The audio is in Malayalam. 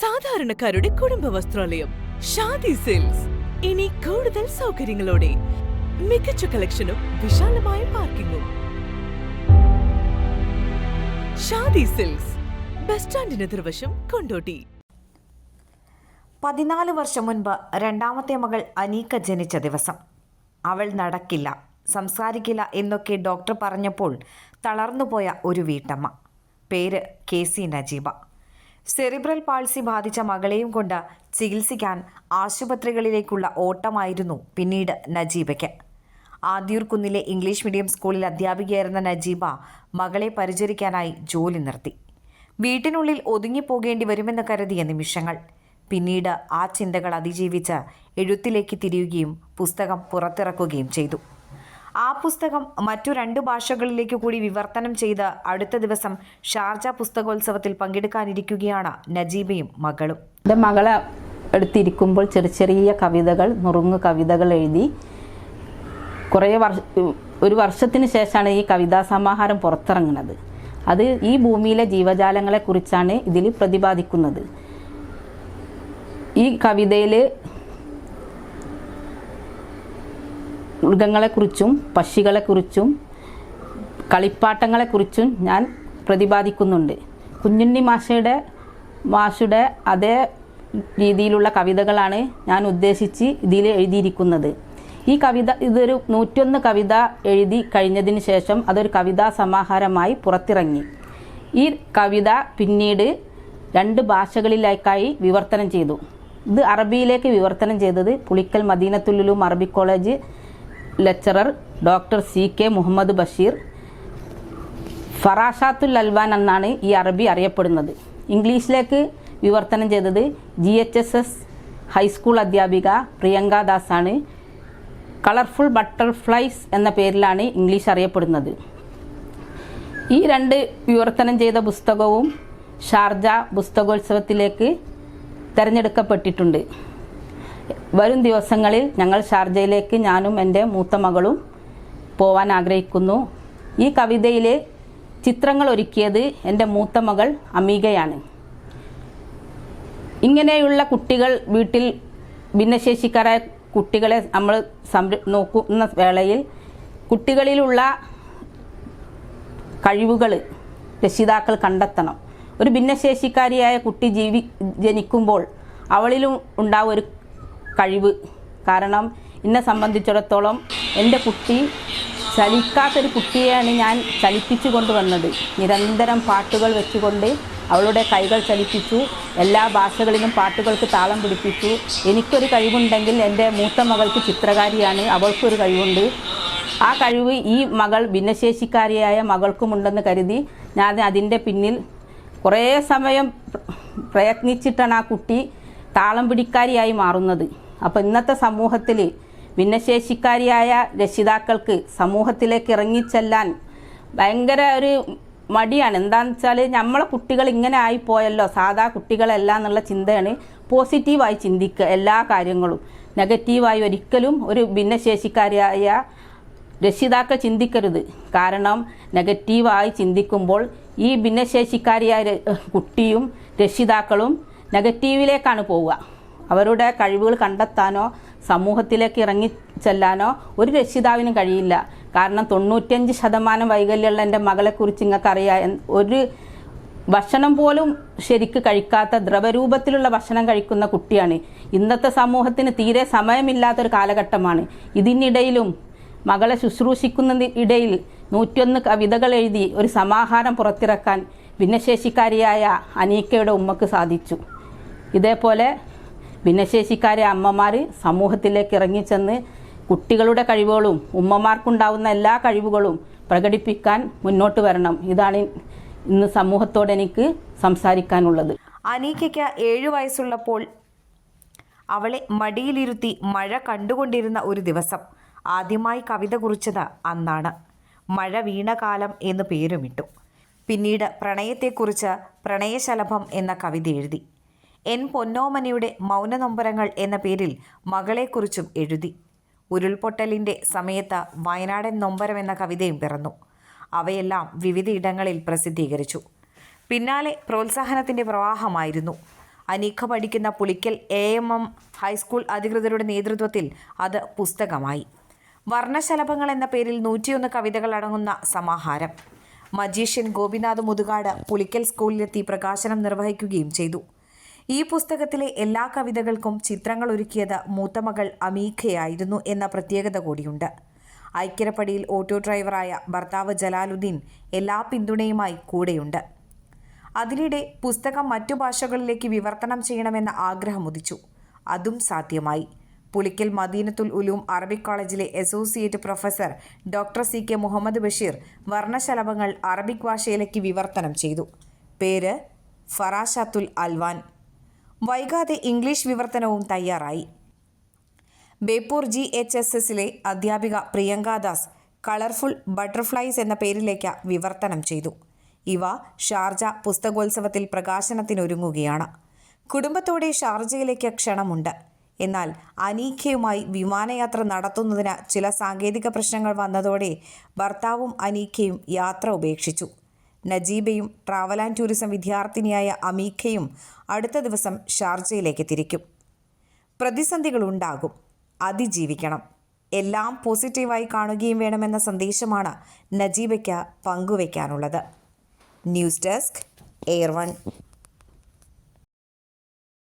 സാധാരണക്കാരുടെ കുടുംബ വസ്ത്രാലയം ഷാദി സെയിൽസ് ഇനി കൂടുതൽ സൗകര്യങ്ങളോടെ മികച്ച കളക്ഷനും വിശാലമായ പാർക്കിങ്ങും. ഷാദി സെയിൽസ് ബസ് സ്റ്റാൻഡിന് എതിർവശം കൊണ്ടോട്ടി. പതിനാല് വർഷം മുൻപ് രണ്ടാമത്തെ മകൾ അനീക്ക ജനിച്ച ദിവസം. അവൾ നടക്കില്ല സംസാരിക്കില്ല എന്നൊക്കെ ഡോക്ടർ പറഞ്ഞപ്പോൾ തളർന്നുപോയ ഒരു വീട്ടമ്മ. പേര് K C Najeeba. Cerebral palsy ബാധിച്ച മകളെയും കൊണ്ട് ചികിത്സിക്കാൻ ആശുപത്രികളിലേക്കുള്ള ഓട്ടമായിരുന്നു പിന്നീട് നജീബയ്ക്ക്. ആദ്യൂർ കുന്നിലെ ഇംഗ്ലീഷ് മീഡിയം സ്കൂളിൽ അധ്യാപികയായിരുന്ന നജീബ മകളെ പരിചരിക്കാനായി ജോലി നിർത്തി. വീട്ടിനുള്ളിൽ ഒതുങ്ങിപ്പോകേണ്ടി വരുമെന്ന് കരുതിയ നിമിഷങ്ങൾ. പിന്നീട് ആ ചിന്തകൾ അതിജീവിച്ച് എഴുത്തിലേക്ക് തിരിയുകയും പുസ്തകം പുറത്തിറക്കുകയും ചെയ്തു. ആ പുസ്തകം മറ്റു രണ്ട് ഭാഷകളിലേക്ക് കൂടി വിവർത്തനം ചെയ്ത് അടുത്ത ദിവസം ഷാർജ പുസ്തകോത്സവത്തിൽ പങ്കെടുക്കാനിരിക്കുകയാണ് നജീബയും മകളും. എന്റെ മകളെ എടുത്തിരിക്കുമ്പോൾ ചെറിയ ചെറിയ കവിതകൾ നുറുങ്ങ് കവിതകൾ എഴുതി കുറേ വർഷ ഒരു വർഷത്തിന് ശേഷമാണ് ഈ കവിതാ സമാഹാരം പുറത്തിറങ്ങുന്നത്. അത് ഈ ഭൂമിയിലെ ജീവജാലങ്ങളെക്കുറിച്ചാണ് ഇതിൽ പ്രതിപാദിക്കുന്നത്. ഈ കവിതയിൽ മൃഗങ്ങളെക്കുറിച്ചും പക്ഷികളെക്കുറിച്ചും കളിപ്പാട്ടങ്ങളെക്കുറിച്ചും ഞാൻ പ്രതിപാദിക്കുന്നുണ്ട്. കുഞ്ഞുണ്ണി മാഷയുടെ മാഷയുടെ അതേ രീതിയിലുള്ള കവിതകളാണ് ഞാൻ ഉദ്ദേശിച്ച് ഇതിൽ എഴുതിയിരിക്കുന്നത്. ഈ കവിത ഇതൊരു നൂറ്റൊന്ന് കവിത എഴുതി കഴിഞ്ഞതിന് ശേഷം അതൊരു കവിതാ സമാഹാരമായി പുറത്തിറങ്ങി. ഈ കവിത പിന്നീട് രണ്ട് ഭാഷകളിലേക്കായി വിവർത്തനം ചെയ്തു. ഇത് അറബിയിലേക്ക് വിവർത്തനം ചെയ്തത് പുളിക്കൽ മദീനത്തുള്ളിലും അറബി college lecturer doctor C K Muhammad Basheer. ഫറാഷാത്തുൽ അൽവാൻ എന്നാണ് ഈ അറബി അറിയപ്പെടുന്നത്. ഇംഗ്ലീഷിലേക്ക് വിവർത്തനം ചെയ്തത് G H S S high school അധ്യാപിക പ്രിയങ്ക ദാസാണ്. കളർഫുൾ ബട്ടർഫ്ലൈസ് എന്ന പേരിലാണ് ഇംഗ്ലീഷ് അറിയപ്പെടുന്നത്. ഈ രണ്ട് വിവർത്തനം ചെയ്ത പുസ്തകവും ഷാർജ പുസ്തകോത്സവത്തിലേക്ക് തിരഞ്ഞെടുക്കപ്പെട്ടിട്ടുണ്ട്. വരും ദിവസങ്ങളിൽ ഞങ്ങൾ ഷാർജയിലേക്ക് ഞാനും എന്റെ മൂത്ത മകളും പോവാൻ ആഗ്രഹിക്കുന്നു. ഈ കവിതയിലെ ചിത്രങ്ങൾ ഒരുക്കിയത് എന്റെ മൂത്ത മകൾ അമീകയാണ്. ഇങ്ങനെയുള്ള കുട്ടികൾ വീട്ടിൽ ഭിന്നശേഷിക്കാരായ കുട്ടികളെ നമ്മൾ സംര നോക്കുന്ന വേളയിൽ കുട്ടികളിലുള്ള കഴിവുകൾ രക്ഷിതാക്കൾ കണ്ടെത്തണം. ഒരു ഭിന്നശേഷിക്കാരിയായ കുട്ടി ജീവി ജനിക്കുമ്പോൾ അവളിലും ഉണ്ടാവും ഒരു കഴിവ്. കാരണം എന്നെ സംബന്ധിച്ചിടത്തോളം എന്റെ കുട്ടി ചലിക്കാത്തൊരു കുട്ടിയെയാണ് ഞാൻ ചലിപ്പിച്ചു കൊണ്ടുവന്നത് നിരന്തരം പാട്ടുകൾ വെച്ചുകൊണ്ട് അവളുടെ കൈകൾ ചലിപ്പിച്ചു. എല്ലാ ഭാഷകളിലും പാട്ടുകൾക്ക് താളം പിടിപ്പിച്ചു. എനിക്കൊരു കഴിവുണ്ടെങ്കിൽ എന്റെ മൂത്ത മകൾക്ക് ചിത്രകാരിയാണ്. അവൾക്കൊരു കഴിവുണ്ട്. ആ കഴിവ് ഈ മകൾ ഭിന്നശേഷിക്കാരിയായ മകൾക്കുമുണ്ടെന്ന് കരുതി ഞാൻ അതിന്റെ പിന്നിൽ കുറേ സമയം പ്രയത്നിച്ചിട്ടാണ് ആ കുട്ടി താളം പിടിക്കാരിയായി മാറുന്നത്. അപ്പോൾ ഇന്നത്തെ സമൂഹത്തിൽ ഭിന്നശേഷിക്കാരിയായ രക്ഷിതാക്കൾക്ക് സമൂഹത്തിലേക്ക് ഇറങ്ങിച്ചെല്ലാൻ ഭയങ്കര ഒരു മടിയാണ്. എന്താണെന്ന് വെച്ചാൽ നമ്മളെ കുട്ടികൾ ഇങ്ങനെ ആയിപ്പോയല്ലോ. സാധാ കുട്ടികളല്ല എന്നുള്ള ചിന്തയാണ് പോസിറ്റീവായി ചിന്തിക്കുക എല്ലാ കാര്യങ്ങളും. നെഗറ്റീവായി ഒരിക്കലും ഒരു ഭിന്നശേഷിക്കാരിയായ രക്ഷിതാക്കൾ ചിന്തിക്കരുത്. കാരണം നെഗറ്റീവായി ചിന്തിക്കുമ്പോൾ ഈ ഭിന്നശേഷിക്കാരിയായ കുട്ടിയും രക്ഷിതാക്കളും നെഗറ്റീവിലേക്കാണ് പോവുക. അവരുടെ കഴിവുകൾ കണ്ടെത്താനോ സമൂഹത്തിലേക്ക് ഇറങ്ങി ചെല്ലാനോ ഒരു രക്ഷിതാവിനും കഴിയില്ല. കാരണം തൊണ്ണൂറ്റഞ്ച് ശതമാനം വൈകല്യമുള്ള എന്റെ മകളെക്കുറിച്ച് നിങ്ങൾക്ക് അറിയാം ഒരു ഭക്ഷണം പോലും ശരിക്ക് കഴിക്കാത്ത ദ്രവരൂപത്തിലുള്ള ഭക്ഷണം കഴിക്കുന്ന കുട്ടിയാണ്. ഇന്നത്തെ സമൂഹത്തിന് തീരെ സമയമില്ലാത്തൊരു കാലഘട്ടമാണ്. ഇതിനിടയിലും മകളെ ശുശ്രൂഷിക്കുന്ന ഇടയിൽ നൂറ്റൊന്ന് കവിതകൾ എഴുതി ഒരു സമാഹാരം പുറത്തിറക്കാൻ ഭിന്നശേഷിക്കാരിയായ അനീക്കയുടെ ഉമ്മക്ക് സാധിച്ചു. ഇതേപോലെ ഭിന്നശേഷിക്കാരെ അമ്മമാർ സമൂഹത്തിലേക്ക് ഇറങ്ങിച്ചെന്ന് കുട്ടികളുടെ കഴിവുകളും ഉമ്മമാർക്കുണ്ടാവുന്ന എല്ലാ കഴിവുകളും പ്രകടിപ്പിക്കാൻ മുന്നോട്ട് വരണം. ഇതാണ് ഇന്ന് സമൂഹത്തോട് എനിക്ക് സംസാരിക്കാനുള്ളത്. അനീക്കയ്ക്ക് ഏഴു വയസ്സുള്ളപ്പോൾ അവളെ മടിയിലിരുത്തി മഴ കണ്ടുകൊണ്ടിരുന്ന ഒരു ദിവസം. ആദ്യമായി കവിത കുറിച്ചത് അന്നാണ്. മഴ വീണകാലം എന്ന് പേരുമിട്ടു. പിന്നീട് പ്രണയത്തെക്കുറിച്ച് പ്രണയശലഭം എന്ന കവിത എഴുതി. എൻ പൊന്നോമനയുടെ മൗനനൊമ്പരങ്ങൾ എന്ന പേരിൽ മകളെക്കുറിച്ചും എഴുതി. ഉരുൾപൊട്ടലിന്റെ സമയത്ത് വയനാടൻ നൊമ്പരം എന്ന കവിതയും പിറന്നു. അവയെല്ലാം വിവിധയിടങ്ങളിൽ പ്രസിദ്ധീകരിച്ചു. പിന്നാലെ പ്രോത്സാഹനത്തിന്റെ പ്രവാഹമായിരുന്നു. അനീഖ പഠിക്കുന്ന Pulikkal A M M high school അധികൃതരുടെ നേതൃത്വത്തിൽ അത് പുസ്തകമായി. വർണശലഭങ്ങൾ എന്ന പേരിൽ നൂറ്റിയൊന്ന് കവിതകൾ അടങ്ങുന്ന സമാഹാരം. മജീഷ്യൻ ഗോപിനാഥ് മുതുകാട് പുളിക്കൽ സ്കൂളിലെത്തി പ്രകാശനം നിർവഹിക്കുകയും ചെയ്തു. ഈ പുസ്തകത്തിലെ എല്ലാ കവിതകൾക്കും ചിത്രങ്ങൾ ഒരുക്കിയത് മൂത്തമകൾ അമീഖയായിരുന്നു എന്ന പ്രത്യേകത കൂടിയുണ്ട്. ഐക്യരപ്പടിയിൽ ഓട്ടോ ഡ്രൈവറായ ഭർത്താവ് ജലാലുദ്ദീൻ എല്ലാ പിന്തുണയുമായി കൂടെയുണ്ട്. അതിനിടെ പുസ്തകം മറ്റു ഭാഷകളിലേക്ക് വിവർത്തനം ചെയ്യണമെന്ന ആഗ്രഹം ഉദിച്ചു. അതും സാധ്യമായി. പുളിക്കൽ മദീനത്തുൽ ഉലൂം അറബിക് കോളേജിലെ associate professor doctor C. K. Muhammad Basheer വർണശലഭങ്ങൾ Arabic ഭാഷയിലേക്ക് വിവർത്തനം ചെയ്തു. പേര് ഫറാഷാത്തുൽ അൽവാൻ. വൈകാതെ ഇംഗ്ലീഷ് വിവർത്തനവും തയ്യാറായി. ബേപ്പൂർ ജി എച്ച് എസ് എസിലെ അധ്യാപിക പ്രിയങ്കാദാസ് കളർഫുൾ ബട്ടർഫ്ലൈസ് എന്ന പേരിലേക്ക് വിവർത്തനം ചെയ്തു. ഇവ ഷാർജ പുസ്തകോത്സവത്തിൽ പ്രകാശനത്തിനൊരുങ്ങുകയാണ്. കുടുംബത്തോടെ ഷാർജയിലേക്ക് ക്ഷണമുണ്ട്. എന്നാൽ അനീഖയുമായി വിമാനയാത്ര നടത്തുന്നതിന് ചില സാങ്കേതിക പ്രശ്നങ്ങൾ വന്നതോടെ ഭർത്താവും അനീഖയും യാത്ര ഉപേക്ഷിച്ചു. നജീബയും ട്രാവൽ ആൻഡ് ടൂറിസം വിദ്യാർത്ഥിനിയായ അമീഖയും അടുത്ത ദിവസം ഷാർജയിലേക്ക് തിരിക്കും. പ്രതിസന്ധികളുണ്ടാകും. അതിജീവിക്കണം. എല്ലാം പോസിറ്റീവായി കാണുകയും വേണമെന്ന സന്ദേശമാണ് നജീബയ്ക്ക് പങ്കുവയ്ക്കാനുള്ളത്. News desk air one